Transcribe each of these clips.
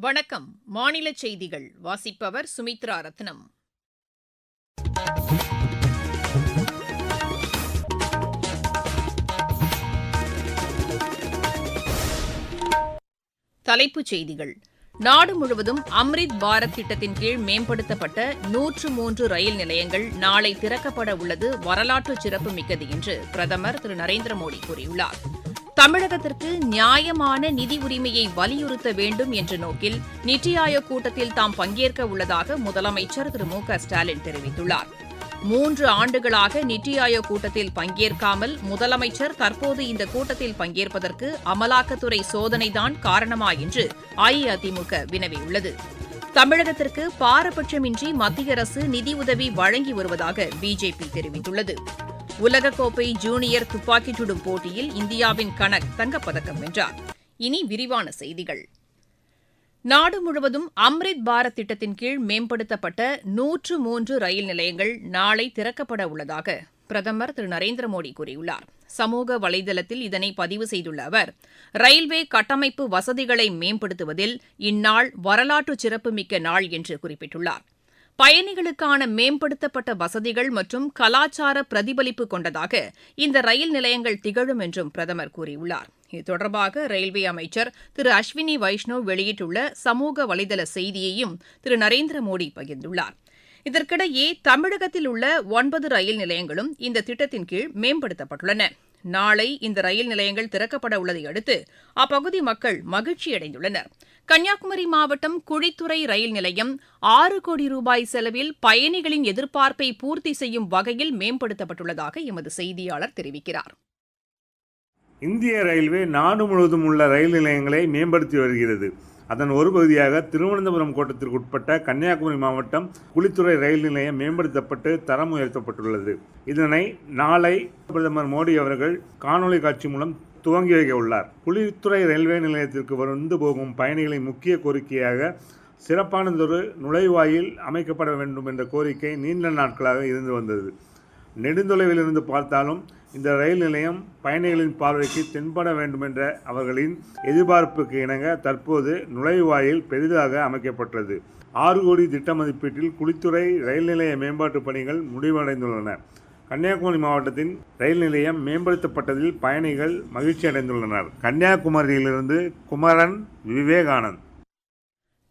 வணக்கம். மாநில செய்திகள். வாசிப்பவர் சுமித்ரா ரத்னம். தலைப்புச் செய்திகள். நாடு முழுவதும் அம்ரித் பாரத் திட்டத்தின் கீழ் மேம்படுத்தப்பட்ட நூற்று மூன்று ரயில் நிலையங்கள் நாளை திறக்கப்பட உள்ளது வரலாற்று சிறப்புமிக்கது என்று பிரதமர் திரு நரேந்திர மோடி கூறியுள்ளார். தமிழகத்திற்கு நியாயமான நிதி உரிமையை வலியுறுத்த வேண்டும் என்ற நோக்கில் நித்தி ஆயோக் கூட்டத்தில் தாம் பங்கேற்க உள்ளதாக முதலமைச்சர் திரு மு க ஸ்டாலின் தெரிவித்துள்ளார். மூன்று ஆண்டுகளாக நித்தி ஆயோக் கூட்டத்தில் பங்கேற்காமல் முதலமைச்சர் தற்போது இந்த கூட்டத்தில் பங்கேற்பதற்கு அமலாக்கத்துறை சோதனைதான் காரணமா என்று அஇஅதிமுக வினவியுள்ளது. தமிழகத்திற்கு பாரபட்சமின்றி மத்திய அரசு நிதியுதவி வழங்கி வருவதாக பிஜேபி தெரிவித்துள்ளது. உலகக்கோப்பை ஜூனியர் துப்பாக்கிச் சுடும் போட்டியில் இந்தியாவின் கனக் தங்கப்பதக்கம் வென்றார். இனி விரிவான செய்திகள். நாடு முழுவதும் அம்ரித் பாரத் திட்டத்தின் கீழ் மேம்படுத்தப்பட்ட நூற்று மூன்று ரயில் நிலையங்கள் நாளை திறக்கப்பட உள்ளதாக பிரதமர் திரு. நரேந்திர மோடி கூறியுள்ளார். சமூக வலைதளத்தில் இதனை பதிவு செய்துள்ள அவர் ரயில்வே கட்டமைப்பு வசதிகளை மேம்படுத்துவதில் இந்நாள் வரலாற்று சிறப்புமிக்க நாள் என்று குறிப்பிட்டுள்ளார். பயணிகளுக்கான மேம்படுத்தப்பட்ட வசதிகள் மற்றும் கலாச்சார பிரதிபலிப்பு கொண்டதாக இந்த ரயில் நிலையங்கள் திகழும் என்றும் பிரதமர் கூறியுள்ளார். இது தொடர்பாக ரயில்வே அமைச்சர் திரு அஸ்வினி வைஷ்ணவ் வெளியிட்டுள்ள சமூக வலைதள செய்தியையும் திரு நரேந்திர மோடி பகிர்ந்துள்ளார். இதற்கிடையே தமிழகத்தில் உள்ள ஒன்பது ரயில் நிலையங்களும் இந்த திட்டத்தின் கீழ் மேம்படுத்தப்பட்டுள்ளன. நாளை இந்த ரயில் நிலையங்கள் திறக்கப்பட உள்ளதை அடுத்து அப்பகுதி மக்கள் மகிழ்ச்சியடைந்துள்ளனா் கன்னியாகுமரி மாவட்டம் குழித்துறை ரயில் நிலையம் ஆறு கோடி ரூபாய் செலவில் பயணிகளின் எதிர்பார்ப்பை பூர்த்தி செய்யும் வகையில் மேம்படுத்தப்பட்டுள்ளதாக எமது செய்தியாளர் தெரிவிக்கிறார். இந்திய ரயில்வே நாடு முழுவதும் உள்ள ரயில் நிலையங்களை மேம்படுத்தி வருகிறது. அதன் ஒரு பகுதியாக திருவனந்தபுரம் கோட்டத்திற்கு உட்பட்ட கன்னியாகுமரி மாவட்டம் குளித்துறை ரயில் நிலையம் மேம்படுத்தப்பட்டு தரம் உயர்த்தப்பட்டுள்ளது. இதனை நாளை பிரதமர் மோடி அவர்கள் காணொலி காட்சி மூலம் துவங்கி வைக்க உள்ளார் புலித்துறை ரயில்வே நிலையத்திற்கு வந்து போகும் பயணிகளின் முக்கிய கோரிக்கையாக சிறப்பானதொரு நுழைவாயில் அமைக்கப்பட வேண்டும் என்ற கோரிக்கை நீண்ட நாட்களாக இருந்து வந்தது. நெடுந்தொலைவில் இருந்து பார்த்தாலும் இந்த ரயில் நிலையம் பயணிகளின் பார்வைக்கு தென்பட வேண்டும் என்ற அவர்களின் எதிர்பார்ப்புக்கு இணங்க தற்போது நுழைவாயில் பெரிதாக அமைக்கப்பட்டது. ஆறு கோடி திட்ட மதிப்பீட்டில் குளித்துறை ரயில் நிலைய மேம்பாட்டு பணிகள் முடிவடைந்துள்ளன. கன்னியாகுமரி மாவட்டத்தின் ரயில் நிலையம் மேம்படுத்தப்பட்டதில் பயணிகள் மகிழ்ச்சி அடைந்துள்ளனர் கன்னியாகுமரியிலிருந்து குமரன் விவேகானந்த்.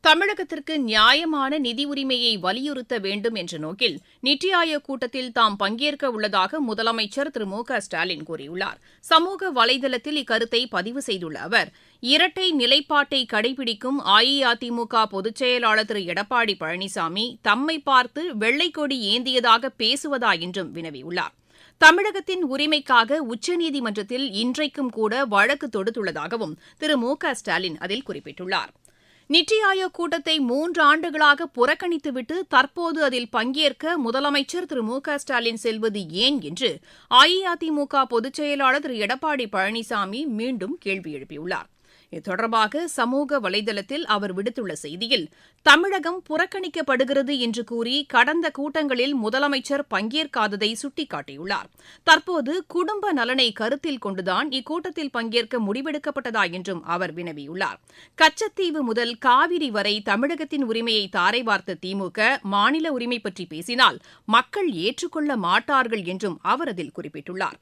தமிழகத்திற்கு நியாயமான நிதி உரிமையை வலியுறுத்த வேண்டும் என்ற நோக்கில் நித்தி ஆயோக் கூட்டத்தில் தாம் பங்கேற்க உள்ளதாக முதலமைச்சர் திரு மு க ஸ்டாலின் கூறியுள்ளார். சமூக வலைதளத்தில் இக்கருத்தை பதிவு செய்துள்ள அவர் இரட்டை நிலைப்பாட்டை கடைபிடிக்கும் அஇஅதிமுக பொதுச் செயலாளர் திரு எடப்பாடி பழனிசாமி தம்மை பார்த்து வெள்ளைக்கொடி ஏந்தியதாக பேசுவதா என்றும் வினவியுள்ளார். தமிழகத்தின் உரிமைக்காக உச்சநீதிமன்றத்தில் இன்றைக்கும் கூட வழக்கு தொடுத்துள்ளதாகவும் திரு மு க ஸ்டாலின் அதில் குறிப்பிட்டுள்ளார். நித்தி ஆயோக் கூட்டத்தை மூன்று ஆண்டுகளாக புறக்கணித்துவிட்டு தற்போது அதில் பங்கேற்க முதலமைச்சர் திரு மு க ஸ்டாலின் செல்வது ஏன் என்று அஇஅதிமுக பொதுச் செயலாளர் திரு எடப்பாடி பழனிசாமி மீண்டும் கேள்வி எழுப்பியுள்ளார். இது தொடர்பாக சமூக வலைதளத்தில் அவர் விடுத்துள்ள செய்தியில் தமிழகம் புறக்கணிக்கப்படுகிறது என்று கூறி கடந்த கூட்டங்களில் முதலமைச்சர் பங்கேற்காததை சுட்டிக்காட்டியுள்ளார். தற்போது குடும்ப நலனை கருத்தில் கொண்டுதான் இக்கூட்டத்தில் பங்கேற்க முடிவெடுக்கப்பட்டதா என்றும் அவர் வினவியுள்ளார். கச்சத்தீவு முதல் காவிரி வரை தமிழகத்தின் உரிமையை தாரை வார்த்த திமுக மாநில உரிமை பற்றி பேசினால் மக்கள் ஏற்றுக்கொள்ள மாட்டார்கள் என்றும் அவர் அதில் குறிப்பிட்டுள்ளார்.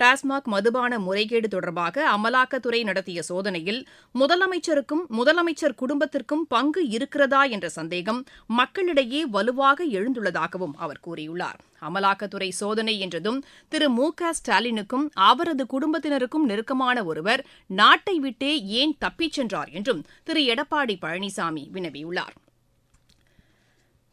டாஸ்மாக் மதுபான முறைகேடு தொடர்பாக அமலாக்கத்துறை நடத்திய சோதனையில் முதலமைச்சருக்கும் முதலமைச்சர் குடும்பத்திற்கும் பங்கு இருக்கிறதா என்ற சந்தேகம் மக்களிடையே வலுவாக எழுந்துள்ளதாகவும் அவர் கூறியுள்ளார். அமலாக்கத்துறை சோதனை என்றதும் திரு. மு. க. ஸ்டாலினுக்கும் அவரது குடும்பத்தினருக்கும் நெருக்கமான ஒருவர் நாட்டை விட்டே ஏன் தப்பிச் சென்றார் என்றும் திரு. எடப்பாடி பழனிசாமி வினவியுள்ளார்.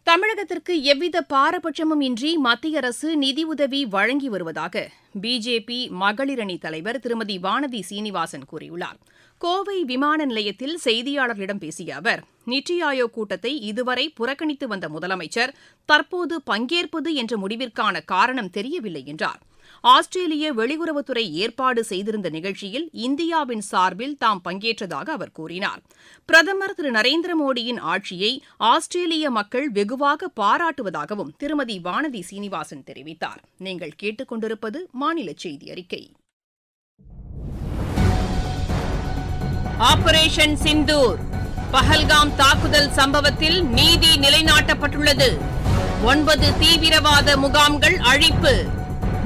தமிழகத்திற்கு எவ்வித பாரபட்சமும் இன்றி மத்திய அரசு நிதியுதவி வழங்கி வருவதாக பிஜேபி மகளிரணி தலைவர் திருமதி வானதி சீனிவாசன் கூறியுள்ளார். கோவை விமான நிலையத்தில் செய்தியாளர்களிடம் பேசிய அவர் நித்தி ஆயோக் கூட்டத்தை இதுவரை புறக்கணித்து வந்த முதலமைச்சர் தற்போது பங்கேற்பது என்ற முடிவிற்கான காரணம் தெரியவில்லை என்றார். ஆஸ்திரேலிய வெளியுறவுத்துறை ஏற்பாடு செய்திருந்த நிகழ்ச்சியில் இந்தியாவின் சார்பில் தாம் பங்கேற்றதாக அவர் கூறினார். பிரதமர் திரு நரேந்திர மோடியின் ஆட்சியை ஆஸ்திரேலிய மக்கள் வெகுவாக பாராட்டுவதாகவும் திருமதி வானதி சீனிவாசன் தெரிவித்தார். நீங்கள் கேட்டுக்கொண்டிருப்பது மாநில செய்தி அறிக்கை. ஆபரேஷன் சிந்தூர் பஹல்காம் தாக்குதல் சம்பவத்தில் நீதி நிலைநாட்டப்பட்டுள்ளது. ஒன்பது தீவிரவாத முகாம்கள் அழிப்பு.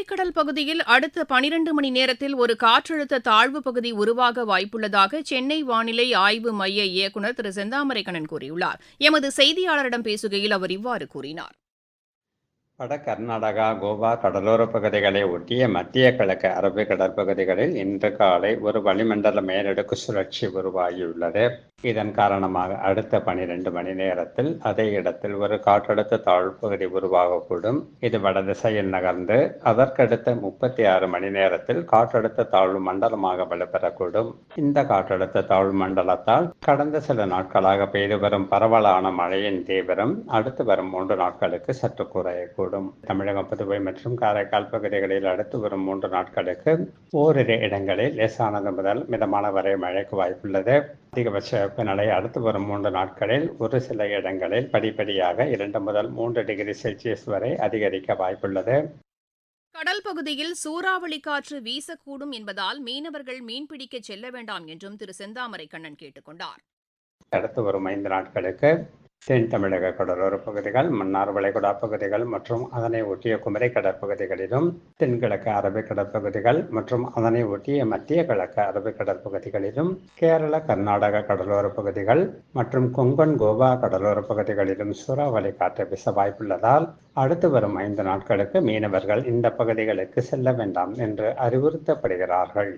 அரபிக்கடல் பகுதியில் அடுத்த பனிரண்டு மணி நேரத்தில் ஒரு காற்றழுத்த தாழ்வு பகுதி உருவாக வாய்ப்புள்ளதாக சென்னை வானிலை ஆய்வு மைய இயக்குநர் திரு செந்தாமரைக்கண்ணன் கூறியுள்ளார். எமது செய்தியாளரிடம் பேசுகையில் அவர் இவ்வாறு கூறினார். வட கர்நாடகா கோவா கடலோர பகுதிகளை ஒட்டிய மத்திய கிழக்கு அரபிக் கடற்பகுதிகளில் இன்று காலை ஒரு வளிமண்டல மேலடுக்கு சுழற்சி உருவாகியுள்ளது. இதன் காரணமாக அடுத்த பனிரெண்டு மணி நேரத்தில் அதே இடத்தில் ஒரு காற்றழுத்த தாழ்வு பகுதி உருவாகக்கூடும். இது வடதிசையில் நகர்ந்து அதற்கடுத்த முப்பத்தி ஆறு மணி நேரத்தில் காற்றழுத்த தாழ்வு மண்டலமாக வலுப்பெறக்கூடும். இந்த காற்றழுத்த தாழ்வு மண்டலத்தால் கடந்த சில நாட்களாக பெய்து வரும் பரவலான மழையின் தீவிரம் அடுத்து வரும் மூன்று நாட்களுக்கு சற்று குறையக்கூடும். தமிழகம் புதுவை மற்றும் காரைக்கால் பகுதிகளில் அடுத்து வரும் மூன்று நாட்களுக்கு ஓரிரு இடங்களில் லேசானது முதல் மிதமான வரை மழைக்கு வாய்ப்புள்ளது. அதிகபட்ச வெப்பநிலை அடுத்து வரும் மூன்று நாட்களில் ஒரு சில இடங்களில் படிப்படியாக இரண்டு முதல் மூன்று டிகிரி செல்சியஸ் வரை அதிகரிக்க வாய்ப்புள்ளது. கடல் பகுதியில் சூறாவளி காற்று வீசக்கூடும் என்பதால் மீனவர்கள் மீன்பிடிக்க செல்ல வேண்டாம் என்றும் திரு செந்தாமரை கண்ணன் கேட்டுக் கொண்டார். அடுத்து வரும் ஐந்து நாட்களுக்கு தென் தமிழக கடலோர பகுதிகள் மன்னார் வளைகுடா பகுதிகள் மற்றும் அதனை ஒட்டிய குமரி கடற்பகுதிகளிலும் தென்கிழக்கு அரபிக் கடற்பகுதிகள் மற்றும் அதனை ஒட்டிய மத்திய கிழக்கு அரபிக் கடற்பகுதிகளிலும் கேரள கர்நாடக கடலோர பகுதிகள் மற்றும் கொங்கன் கோவா கடலோர பகுதிகளிலும் சூறாவளி காற்று வீச வாய்ப்புள்ளதால் அடுத்து வரும் ஐந்து நாட்களுக்கு மீனவர்கள் இந்த பகுதிகளுக்கு செல்ல வேண்டாம் என்று அறிவுறுத்தப்படுகிறார்கள்.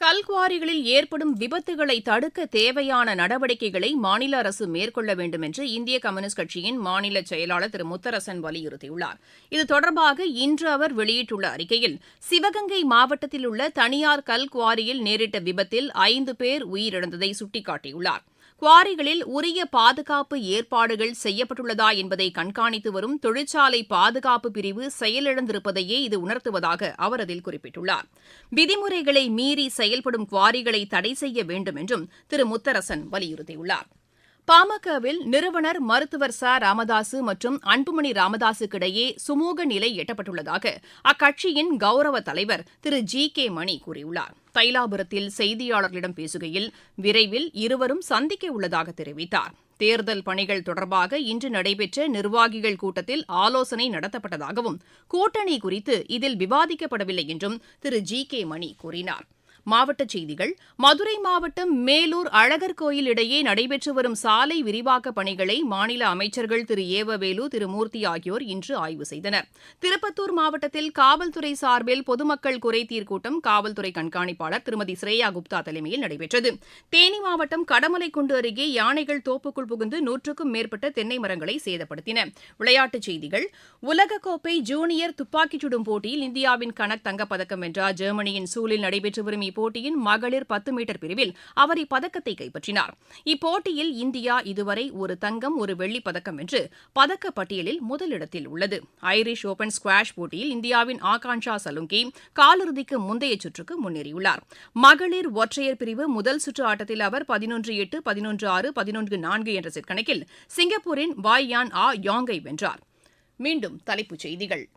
கல்குவாரிகளில் ஏற்படும் விபத்துகளை தடுக்க தேவையான நடவடிக்கைகளை மாநில அரசு மேற்கொள்ள வேண்டும் என்று இந்திய கம்யூனிஸ்ட் கட்சியின் மாநில செயலாளர் திரு முத்தரசன் வலியுறுத்தியுள்ளார். இது தொடர்பாக இன்று அவர் வெளியிட்டுள்ள அறிக்கையில் சிவகங்கை மாவட்டத்தில் உள்ள தனியார் கல்குவாரியில் நேரிட்ட விபத்தில் ஐந்து பேர் உயிரிழந்ததை சுட்டிக்காட்டியுள்ளாா் குவாரிகளில் உரிய பாதுகாப்பு ஏற்பாடுகள் செய்யப்பட்டுள்ளதா என்பதை கண்காணித்து வரும் தொழிற்சாலை பாதுகாப்பு பிரிவு செயலிழந்திருப்பதையே இது உணர்த்துவதாக அவர் அதில் குறிப்பிட்டுள்ளார். விதிமுறைகளை மீறி செயல்படும் குவாரிகளை தடை செய்ய வேண்டும் என்றும் திரு முத்தரசன் வலியுறுத்தியுள்ளார். பாமகவில் நிறுவனர் மருத்துவர் ச. ராமதாசு மற்றும் அன்புமணி ராமதாசுக்கிடையே சுமூக நிலை எட்டப்பட்டுள்ளதாக அக்கட்சியின் கௌரவ தலைவர் திரு. ஜி. கே. மணி கூறியுள்ளார். தைலாபுரத்தில் செய்தியாளர்களிடம் பேசுகையில் விரைவில் இருவரும் சந்திக்க உள்ளதாக தெரிவித்தார். தேர்தல் பணிகள் தொடர்பாக இன்று நடைபெற்ற நிர்வாகிகள் கூட்டத்தில் ஆலோசனை நடத்தப்பட்டதாகவும் கூட்டணி குறித்து இதில் விவாதிக்கப்படவில்லை என்றும் திரு. ஜி. கே. மணி கூறினார். மாவட்டச் செய்திகள். மதுரை மாவட்டம் மேலூர் அழகர் கோயில் இடையே நடைபெற்று வரும் சாலை விரிவாக்கப் பணிகளை மாநில அமைச்சர்கள் திரு. ஏவவேலு திரு. மூர்த்தி ஆகியோர் இன்று ஆய்வு செய்தனர். திருப்பத்தூர் மாவட்டத்தில் காவல்துறை சார்பில் பொதுமக்கள் குறைதீர் கூட்டம் காவல்துறை கண்காணிப்பாளர் திருமதி ஸ்ரேயா குப்தா தலைமையில் நடைபெற்றது. தேனி மாவட்டம் கடமலைக்குண்டு அருகே யானைகள் தோப்புக்குள் புகுந்து நூற்றுக்கும் மேற்பட்ட தென்னை மரங்களை சேதப்படுத்தின. விளையாட்டுச் செய்திகள். உலகக்கோப்பை ஜூனியர் துப்பாக்கிச் சுடும் போட்டியில் இந்தியாவின் கனக் தங்கப்பதக்கம் வென்றார். ஜெர்மனியின் சூலில் நடைபெற்று வரும் போட்டியின் மகளிர் பத்து மீட்டர் பிரிவில் அவர் இப்பதக்கத்தை கைப்பற்றினார். இப்போட்டியில் இந்தியா இதுவரை ஒரு தங்கம் ஒரு வெள்ளிப் பதக்கம் வென்று பதக்க பட்டியலில் முதலிடத்தில் உள்ளது. ஐரிஷ் ஓபன் ஸ்குவாஷ் போட்டியில் இந்தியாவின் ஆகாங்ஷா சலுங்கி காலிறுதிக்கு முந்தைய சுற்றுக்கு முன்னேறியுள்ளார். மகளிர் ஒற்றையர் பிரிவு முதல் சுற்று ஆட்டத்தில் அவர் பதினொன்று எட்டு பதினொன்று ஆறு பதினொன்று நான்கு என்ற செட் கணக்கில் சிங்கப்பூரின் வாய் யான் ஆ யாங்கை வென்றார். மீண்டும் தலைப்புச் செய்திகள்.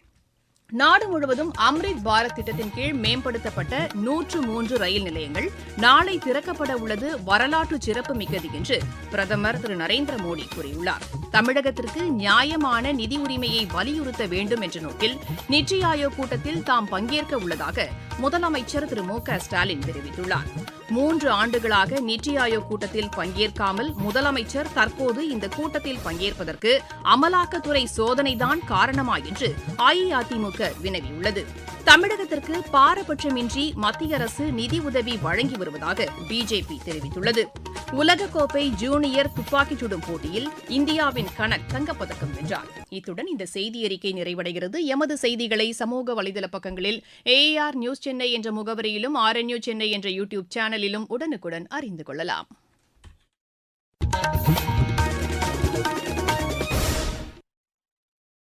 நாடு முழுவதும் அம்ரித் பாரத் திட்டத்தின் கீழ் மேம்படுத்தப்பட்ட நூற்று மூன்று ரயில் நிலையங்கள் நாளை திறக்கப்பட உள்ளது வரலாற்று சிறப்புமிக்கது என்று பிரதமர் திரு நரேந்திர மோடி கூறியுள்ளார். தமிழகத்திற்கு நியாயமான நிதி உரிமையை வலியுறுத்த வேண்டும் என்ற நோக்கில் நித்தி ஆயோக் கூட்டத்தில் தாம் பங்கேற்க உள்ளதாக முதலமைச்சர் திரு மு க ஸ்டாலின் தெரிவித்துள்ளார். மூன்று ஆண்டுகளாக நித்தி ஆயோக் கூட்டத்தில் பங்கேற்காமல் முதலமைச்சர் தற்போது இந்த கூட்டத்தில் பங்கேற்பதற்கு அமலாக்கத்துறை சோதனைதான் காரணமா என்று அஇஅதிமுக வினவியுள்ளது. தமிழகத்திற்கு பாரபட்சமின்றி மத்திய அரசு நிதி உதவி வழங்கி வருவதாக பிஜேபி தெரிவித்துள்ளது. உலகக்கோப்பை ஜூனியர் துப்பாக்கிச் சுடும் போட்டியில் இந்தியாவின் கணக் தங்கப்பதக்கம் வென்றார். இத்துடன் இந்த செய்தி அறிக்கை நிறைவடைகிறது. எமது செய்திகளை சமூக வலைதள பக்கங்களில் ஏஆர் நியூஸ் சென்னை என்ற முகவரியிலும் ஆர்என்யூ சென்னை என்ற யூடியூப் சேனலிலும் உடனுக்குடன் அறிந்து கொள்ளலாம்.